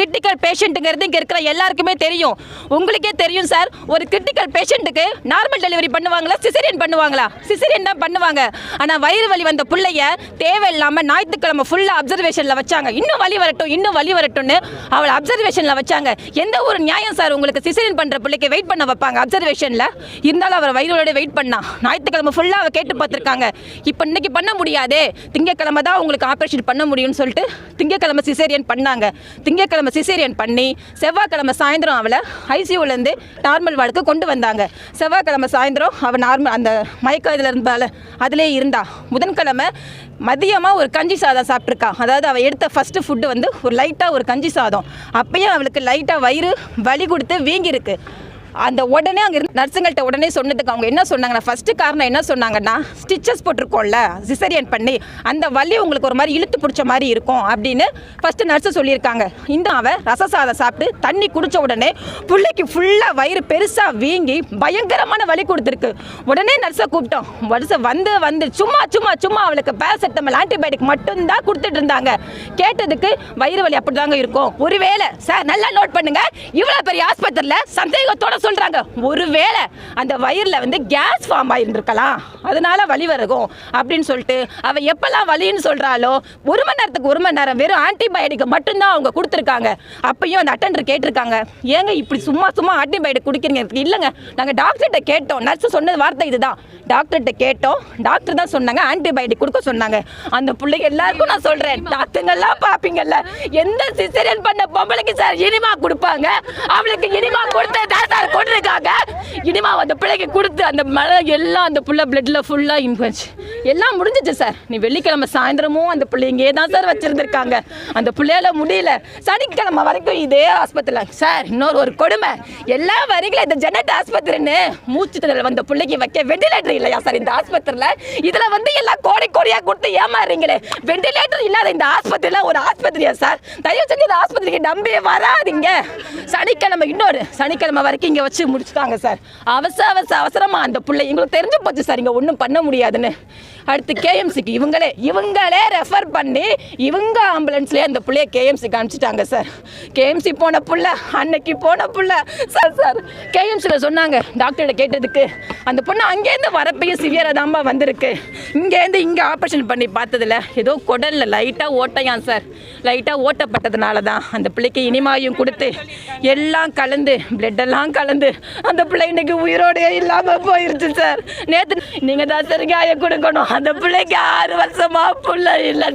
Critical பேஷண்ட்டுங்கிறது இங்கே இருக்கிற எல்லாருக்குமே தெரியும். உங்களுக்கே தெரியும் சார் ஒரு கிரிட்டிக்கல் பேஷண்ட்டுக்கு நார்மல் டெலிவரி பண்ணுவாங்களா சிசரியன் பண்ணுவாங்களா? சிசரியன் தான் பண்ணுவாங்க. ஆனால் வயிறு வலி வந்த பிள்ளைய தேவையில்லாமல் ஞாயிற்றுக்கிழமை ஃபுல்லாக அப்சர்வேஷனில் வச்சாங்க. இன்னும் வலி வரட்டும் இன்னும் வலி வரட்டும்னு அவளை அப்சர்வேஷனில் வச்சாங்க. எந்த ஒரு நியாயம் சார் உங்களுக்கு சிசரியன் பண்ணுற பிள்ளைக்கு வெயிட் பண்ண வைப்பாங்க அப்சர்வேஷனில் இருந்தாலும் அவர் வயிறோட வெயிட் பண்ணா. ஞாயிற்றுக்கிழமை ஃபுல்லாக அவள் கேட்டு பார்த்துருக்காங்க. இப்போ இன்னைக்கு பண்ண முடியாதே. திங்கக்கிழமை தான் உங்களுக்கு ஆப்ரேஷன் பண்ண முடியும்னு சொல்லிட்டு திங்கக்கிழமை சிசேரியன் பண்ணாங்க. திங்கக்கிழமை சிசேரியன் பண்ணி செவ்வாய்க்கிழமை சாயந்தரம் அவளை ஐசியூலேருந்து நார்மல் வார்டுக்கு கொண்டு வந்தாங்க. செவ்வாய்க்கிழமை சாயந்தரம் அவள் நார்மல் அந்த மயக்க இதில் இருந்தால அதிலே இருந்தா. புதன்கிழமை மதியமாக ஒரு கஞ்சி சாதம் சாப்பிட்ருக்கா அதாவது அவள் எடுத்த ஃபஸ்ட்டு ஃபுட்டு வந்து ஒரு லைட்டாக ஒரு கஞ்சி சாதம். அப்பயும் அவளுக்கு லைட்டாக வயிறு வலி கொடுத்து வீங்கியிருக்கு. அந்த உடனே அங்கே இருந்து நர்ஸுங்கள்ட்ட உடனே சொன்னதுக்கு அவங்க என்ன சொன்னாங்கன்னா ஃபஸ்ட்டு காரணம் என்ன சொன்னாங்கன்னா ஸ்டிச்சஸ் போட்டிருக்கோம்ல சிசரியன் பண்ணி அந்த வலி உங்களுக்கு ஒரு மாதிரி இழுத்து பிடிச்ச மாதிரி இருக்கும் அப்படின்னு ஃபஸ்ட்டு நர்ஸு சொல்லியிருக்காங்க. இந்த அவன் ரச சாதம் சாப்பிட்டு தண்ணி குடித்த உடனே பிள்ளைக்கு ஃபுல்லாக வயிறு பெருசாக வீங்கி பயங்கரமான வலி கொடுத்துருக்கு. உடனே நர்ஸை கூப்பிட்டோம். வருஷம் வந்து வந்து சும்மா சும்மா சும்மா அவளுக்கு பேராசெட்டமல் ஆன்டிபயோட்டிக் மட்டும்தான் கொடுத்துட்டு இருந்தாங்க. கேட்டதுக்கு வயிறு வலி அப்படிதாங்க இருக்கும். ஒருவேளை சார் நல்லா நோட் பண்ணுங்க. இவ்வளோ பெரிய ஆஸ்பத்திரியில் சந்தேகத்தோட சொல்றாங்க. ஒருவேளை அந்த வயிறுல வந்து கேஸ் ஃபார்ம் ஆயிருந்திருக்கலாம். அதனால வலி வருகும் அப்படின்னு சொல்லிட்டு அவ எப்பெல்லாம் வலின்னு சொல்றாளோ ஒரு மணி நேரத்துக்கு ஒரு மணி நேரம் வெறும் ஆன்டிபயோட்டிக் மட்டும்தான் அவங்க கொடுத்துருக்காங்க. அப்பயும் அந்த அட்டண்டர் கேட்டிருக்காங்க. ஏங்க இப்படி சும்மா சும்மா ஆன்டிபயோட்டிக் குடிக்கிறீங்க? இல்லைங்க. நாங்கள் டாக்டர்கிட்ட கேட்டோம். நர்ஸ் சொன்னது வார்த்தை இதுதான். டாக்டர்கிட்ட கேட்டோம். டாக்டர் தான் சொன்னாங்க. ஆன்டிபயோட்டிக் கொடுக்க சொன்னாங்க. அந்த பிள்ளைங்க எல்லாருக்கும் நான் சொல்றேன். டாக்டருங்கெல்லாம் பார்ப்பீங்கல்ல எந்த சிசரியன் பண்ண பொம்பளைக்கு சார் இனிமா கொடுப்பாங்க? அவளுக்கு இனிமா கொடுத்து தான் சார் கொண்டிருக்காங்க. இனிமா அந்த பிள்ளைக்கு கொடுத்து அந்த மழை எல்லாம் அந்த புள்ள பிளட்ல ஃபுல்லாக இன்ஃபென்ஸ் எல்லாம் முடிஞ்சிச்சு சார் நீ வெள்ளிக்கிழமை சாயந்தரமும் அந்த பிள்ளை இங்கே தான் சார் வச்சிருந்திருக்காங்க. அந்த பிள்ளையால முடியல. சனிக்கிழமை வரைக்கும் இதே ஆஸ்பத்திரியில். சார் இன்னொரு ஒரு கொடுமை. எல்லா வரைக்கும் இந்த ஜெனட் ஆஸ்பத்திரின்னு மூச்சு திணறல் வந்த பிள்ளைக்கு வைக்க வெண்டிலேட்டர் இல்லையா சார் இந்த ஆஸ்பத்திரியில்? இதில் வந்து எல்லாம் கோடி கோடியாக கொடுத்து ஏமாறுறீங்களே. வெண்டிலேட்டர் இல்லாத இந்த ஆஸ்பத்திரியில் ஒரு ஆஸ்பத்திரியா சார் தயவு செஞ்சு இந்த ஆஸ்பத்திரிக்கு நம்பி வராதீங்க. சனிக்கிழமை இன்னொரு. சனிக்கிழமை வரைக்கும் இங்கே வச்சு முடிச்சுட்டாங்க சார். அவசர அவசர அவசரமாக அந்த பிள்ளை. எங்களுக்கு தெரிஞ்சு போச்சு சார் இங்கே ஒன்றும் பண்ண முடியாதுன்னு. அடுத்து கேஎம்சிக்கு இவங்களே இவங்களே ரெஃபர் பண்ணி இவங்க ஆம்புலன்ஸ்லேயே அந்த பிள்ளைய கேஎம்சிக்கு அனுப்பிச்சிட்டாங்க சார் கேஎம்சி போன புள்ள அன்னைக்கு போன புள்ள. சார் சார் கேஎம்சியில் சொன்னாங்க டாக்டர்கிட்ட கேட்டதுக்கு அந்த பொண்ணு அங்கேருந்து வரப்பையும் சிவியராக தான்மா வந்திருக்கு. இங்கேருந்து இங்கே ஆப்ரேஷன் பண்ணி பார்த்ததுல ஏதோ குடலில் லைட்டாக ஓட்டையான் சார் லைட்டாக ஓட்டப்பட்டதுனால தான் அந்த பிள்ளைக்கு இனிமாயும் கொடுத்து எல்லாம் கலந்து பிளட்டெல்லாம் கலந்து அந்த பிள்ளை இன்னைக்கு உயிரோடையே இல்லாமல் போயிருச்சு சார் நேற்று நீங்கள் தான் சார் காய கொடுக்கணும். அந்த பிள்ளைக்கு ஆறு வருஷமா புள்ள இல்லை